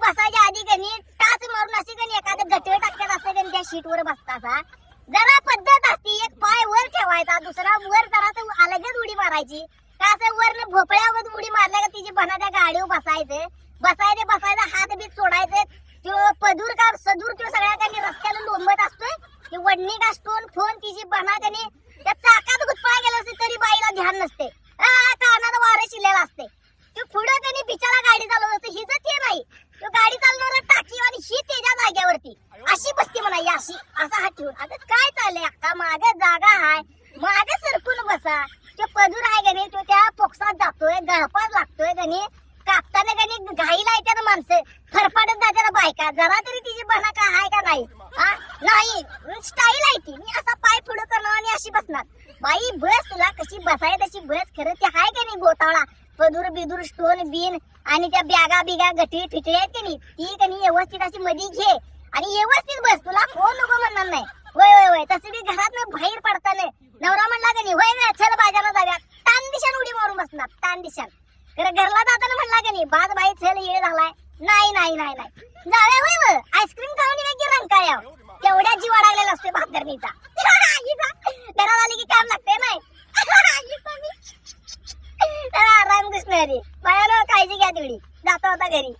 बसायच्या आधी कनी टाच मारून अशी कनी एखादं गटवे टाक्यात असते कनी त्या शीटवर बसतासा. जरा पद्धत असती एक पाय वर ठेवायचा दुसरा वर जरा अलगच उडी मारायची. का असं न भोपळ्यावर उडी मारल्या का तिची बना त्या गाडीवर बसायचे. बसायचे बसायचे हात बीत सोडायचे. त्यो पदूर का सदूर तो सगळ्या काही रस्त्याला लोंबत असतोय. वडणी का स्टोन फोन तिची बना त्याने त्या चाकात गुतपाय गेला असते तरी बाईला ध्यान नसते. कानात वारं शिलेला असते तो पुढं त्यांनी बिचारा गाडी अशी बसते म्हणा ही अशी. असा हात ठेवून. आता काय चाललंय अक्का? मागे जागा हाय. मागे सरकून बसा. तो पदूर आहे गणे तो त्या पोक्सात जातोय गळपास लागतोय गणे कापताना गणे घाईला ना माणसं. फरफाडत जातात बायका. जरा तरी तिची बना का हाय का नाही? हा? नाही. स्टाईल आहे ती. मी असा पाय फुडं करणार आणि अशी बसणार. बाई बस तुला कशी बसाय तशी बस. खरं ते हाय का नाही गोताळा पदूर बिदूर स्टोन बिन आणि त्या बॅगा बिगा गटी फिटरी आहेत की नाही? ती का नाही व्यवस्थित अशी मध्ये घे. आणि व्यवस्थित बस तुला फोन नको म्हणणार नाही. होय होय होय तसं मी घरात बाहेर पडताना नवरा म्हणला का नाही होय चल बाजारला जाऊया. तान दिशान उडी मारून बसणार तान दिशान. तर घरला जाताना म्हणला का नाही बाज बाई चल येळ झालाय. नाही नाही नाही नाही. जाऊया होय व. आईस्क्रीम खाऊन येऊ की रंकाळ्या. तेवढ्या जीव अडकलेला असतो भाकरणीचा घरात आली की काम लागते नाही. रामकृष्ण हरी बाया काळजी घ्या तेवढी. जातो आता घरी.